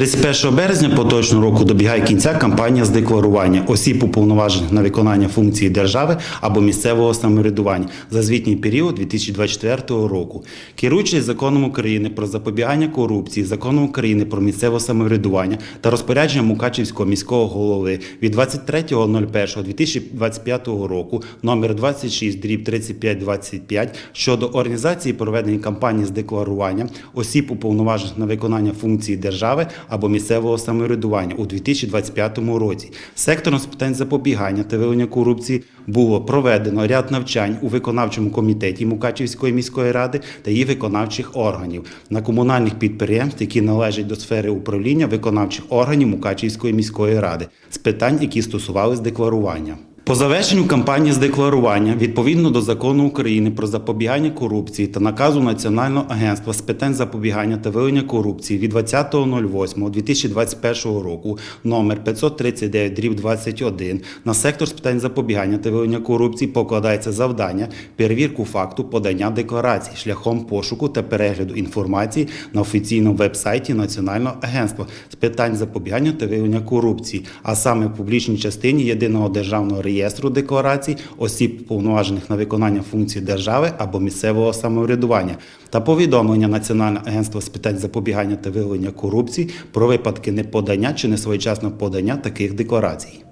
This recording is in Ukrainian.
31 березня поточного року добігає кінця кампанія з декларування осіб уповноважених на виконання функції держави або місцевого самоврядування за звітній період 2024 року. Керуючись законом України про запобігання корупції, законом України про місцеве самоврядування та розпорядженням Мукачівського міського голови від 23.01.2025 року номер 26 дріб 3525 щодо організації проведення кампанії з декларування осіб уповноважених на виконання функції держави або місцевого самоврядування у 2025 році. Сектором з питань запобігання та виявлення корупції було проведено ряд навчань у виконавчому комітеті Мукачівської міської ради та її виконавчих органів на комунальних підприємств, які належать до сфери управління виконавчих органів Мукачівської міської ради з питань, які стосувались декларування. По завершенню кампанії з декларування відповідно до закону України про запобігання корупції та наказу Національного агентства з питань запобігання та виявлення корупції від 20.08.2021 року номер 539 дріб 21 на сектор з питань запобігання та виявлення корупції покладається завдання перевірку факту подання декларацій шляхом пошуку та перегляду інформації на офіційному веб-сайті Національного агентства з питань запобігання та виявлення корупції, а саме в публічній частині єдиного державного реєстру декларацій осіб, повноважених на виконання функцій держави або місцевого самоврядування, та повідомлення Національного агентства з питань запобігання та виявлення корупції про випадки неподання чи несвоєчасного подання таких декларацій.